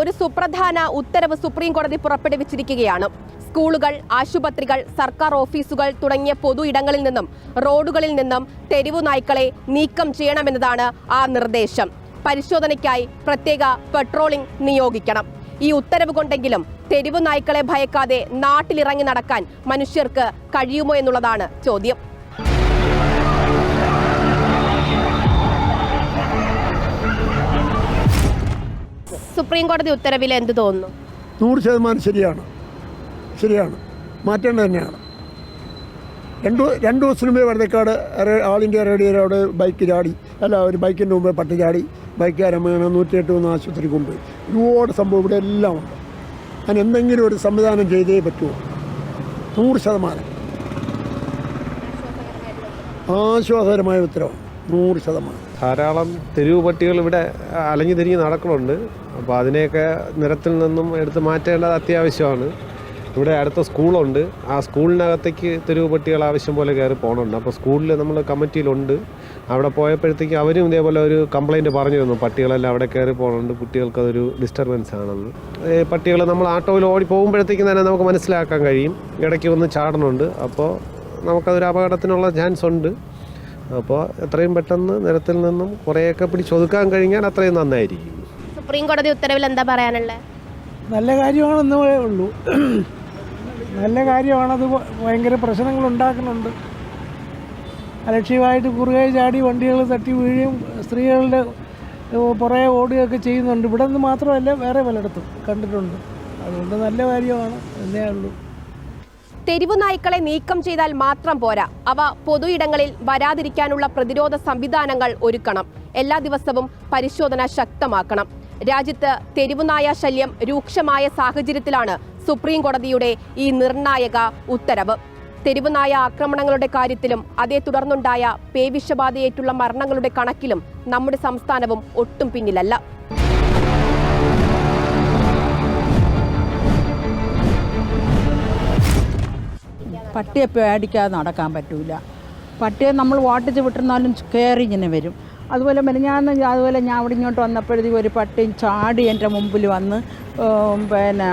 ഒരു സുപ്രധാന ഉത്തരവ് സുപ്രീം കോടതി പുറപ്പെടുവിച്ചിരിക്കുകയാണ്. സ്കൂളുകൾ ആശുപത്രികൾ സർക്കാർ ഓഫീസുകൾ തുടങ്ങിയ പൊതു ഇടങ്ങളിൽ നിന്നും റോഡുകളിൽ നിന്നും തെരുവു നായ്ക്കളെ നീക്കം ചെയ്യണമെന്നതാണ് ആ നിർദ്ദേശം. പരിശോധനയ്ക്കായി പ്രത്യേക പെട്രോളിംഗ് നിയോഗിക്കണം. ഈ ഉത്തരവ് കൊണ്ടെങ്കിലും തെരുവു നായ്ക്കളെ ഭയക്കാതെ നാട്ടിലിറങ്ങി നടക്കാൻ മനുഷ്യർക്ക് കഴിയുമോ എന്നുള്ളതാണ് ചോദ്യം. സുപ്രീം കോടതി ഉത്തരവിൽ എന്ത് തോന്നുന്നു? നൂറ് ശതമാനം ശരിയാണ്. ശരിയാണ്. മാറ്റേണ്ടത് തന്നെയാണ്. രണ്ട് രണ്ട് ദിവസത്തിന് മുമ്പേ വടത്തേക്കാട് ആൾ ഇന്ത്യ റേഡിയോയുടെ ബൈക്ക് ചാടി. അല്ല ഒരു ബൈക്കിന്റെ മുമ്പേ പട്ടി ചാടി. ബൈക്കുകാരൻ വീണ് നൂറ്റിയെട്ട് മൂന്ന് ആശുപത്രിക്ക് മുമ്പ് ഒരുപാട് സംഭവം ഇവിടെ എല്ലാം ഉണ്ട്. അതിന് എന്തെങ്കിലും ഒരു സംവിധാനം ചെയ്തേ പറ്റുമോ നൂറ് ശതമാനം. ആശ്വാസകരമായ ഉത്തരവാണ്. നൂറ് ശതമാനം. ധാരാളം തെരുവ് പട്ടികൾ ഇവിടെ അലഞ്ഞു തിരിഞ്ഞ് നടക്കുന്നുണ്ട്. അപ്പോൾ അതിനെയൊക്കെ നിരത്തിൽ നിന്നും എടുത്ത് മാറ്റേണ്ടത് അത്യാവശ്യമാണ്. ഇവിടെ അടുത്ത സ്കൂളുണ്ട്. ആ സ്കൂളിനകത്തേക്ക് തെരുവ് പട്ടികൾ ആവശ്യം പോലെ കയറി പോകണുണ്ട് അപ്പോൾ സ്കൂളിൽ നമ്മൾ കമ്മിറ്റിയിലുണ്ട്. അവിടെ പോയപ്പോഴത്തേക്ക് അവരും ഇതേപോലെ ഒരു കംപ്ലൈന്റ് പറഞ്ഞിരുന്നു പട്ടികളെല്ലാം അവിടെ കയറി പോകണുണ്ട് കുട്ടികൾക്ക് അതൊരു ഡിസ്റ്റർബൻസ് ആണെന്ന്. പട്ടികൾ നമ്മൾ ആട്ടോയിൽ ഓടി പോകുമ്പോഴത്തേക്കും തന്നെ നമുക്ക് മനസ്സിലാക്കാൻ കഴിയും. ഇടയ്ക്ക് വന്ന് ചാടുന്നുണ്ട്. അപ്പോൾ നമുക്കതൊരു അപകടത്തിനുള്ള ചാൻസ് ഉണ്ട്. അപ്പോൾ എത്രയും പെട്ടെന്ന് നിരത്തിൽ നിന്നും കുറേയൊക്കെ പിടിച്ചൊതുക്കാൻ കഴിഞ്ഞാൽ അത്രയും നന്നായിരിക്കും. സുപ്രീം കോടതി ഉത്തരവിൽ എന്താ പറയാനുള്ളത് നല്ല കാര്യമാണെന്നേ ഉള്ളൂ. നല്ല കാര്യമാണത് ഭയങ്കര പ്രശ്നങ്ങൾ ഉണ്ടാക്കുന്നുണ്ട്. അലക്ഷ്യമായിട്ട് കുറുകെ ചാടി വണ്ടികൾ തട്ടി വീഴുകയും സ്ത്രീകളുടെ പുറകെ ഓടുകയൊക്കെ ചെയ്യുന്നുണ്ട്. ഇവിടെ നിന്ന് മാത്രമല്ല വേറെ പലയിടത്തും കണ്ടിട്ടുണ്ട്. അതുകൊണ്ട് നല്ല കാര്യമാണ് എന്നേ ഉള്ളൂ. തെരുവു നായ്ക്കളെ നീക്കം ചെയ്താൽ മാത്രം പോരാ. അവ പൊതുയിടങ്ങളിൽ വരാതിരിക്കാനുള്ള പ്രതിരോധ സംവിധാനങ്ങൾ ഒരുക്കണം. എല്ലാ ദിവസവും പരിശോധന ശക്തമാക്കണം. രാജ്യത്ത് തെരുവുനായ ശല്യം രൂക്ഷമായ സാഹചര്യത്തിലാണ് സുപ്രീം കോടതിയുടെ ഈ നിർണായക ഉത്തരവ്. തെരുവുനായ ആക്രമണങ്ങളുടെ കാര്യത്തിലും അതേ തുടർന്നുണ്ടായ പേവിഷബാധയേറ്റുള്ള മരണങ്ങളുടെ കണക്കിലും നമ്മുടെ സംസ്ഥാനവും ഒട്ടും പിന്നിലല്ല. പട്ടിയെ പേടിക്കാതെ നടക്കാൻ പറ്റില്ല പട്ടിയെ നമ്മൾ വാട്ടിച്ച് വിട്ടിരുന്നാലും കയറി ഇങ്ങനെ വരും. അതുപോലെ മെനഞ്ഞാന്ന് അതുപോലെ ഞാൻ അവിടെ ഇങ്ങോട്ട് വന്നപ്പോഴത്തേക്ക് ഒരു പട്ടി ചാടി എന്റെ മുമ്പിൽ വന്ന് പിന്നെ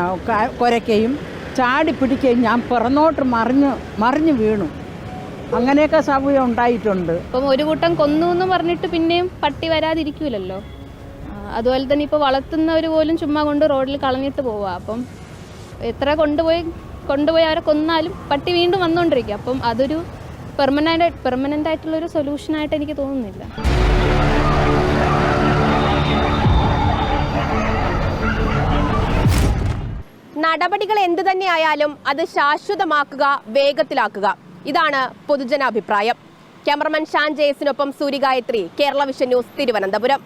കുരയ്ക്കുകയും ചാടി പിടിക്കുകയും ഞാൻ പുറന്നോട്ട് മറിഞ്ഞ് മറിഞ്ഞ് വീണു. അങ്ങനെയൊക്കെ സൗകര്യം ഉണ്ടായിട്ടുണ്ട്. അപ്പം ഒരു കൂട്ടം കൊന്നു എന്ന് പറഞ്ഞിട്ട് പിന്നെയും പട്ടി വരാതിരിക്കൂലല്ലോ? അതുപോലെ തന്നെ ഇപ്പോൾ വളർത്തുന്നവർ പോലും ചുമ്മാ കൊണ്ട് റോഡിൽ കളഞ്ഞിട്ട് പോവുക അപ്പം എത്ര കൊണ്ടുപോയി കൊണ്ടുപോയി അവരെ കൊന്നാലും പട്ടി വീണ്ടും വന്നുകൊണ്ടിരിക്കും അപ്പം അതൊരു പെർമനന്റ് പെർമനന്റ് ആയിട്ടുള്ളൊരു സൊല്യൂഷനായിട്ട് എനിക്ക് തോന്നുന്നില്ല. നടപടികൾ എന്തു തന്നെയായാലും അത് ശാശ്വതമാക്കുക വേഗത്തിലാക്കുക. ഇതാണ് പൊതുജനാഭിപ്രായം. ക്യാമറമാൻ ഷാൻ ജയസിനൊപ്പം സൂര്യഗായത്രി കേരള വിഷൻ ന്യൂസ് തിരുവനന്തപുരം.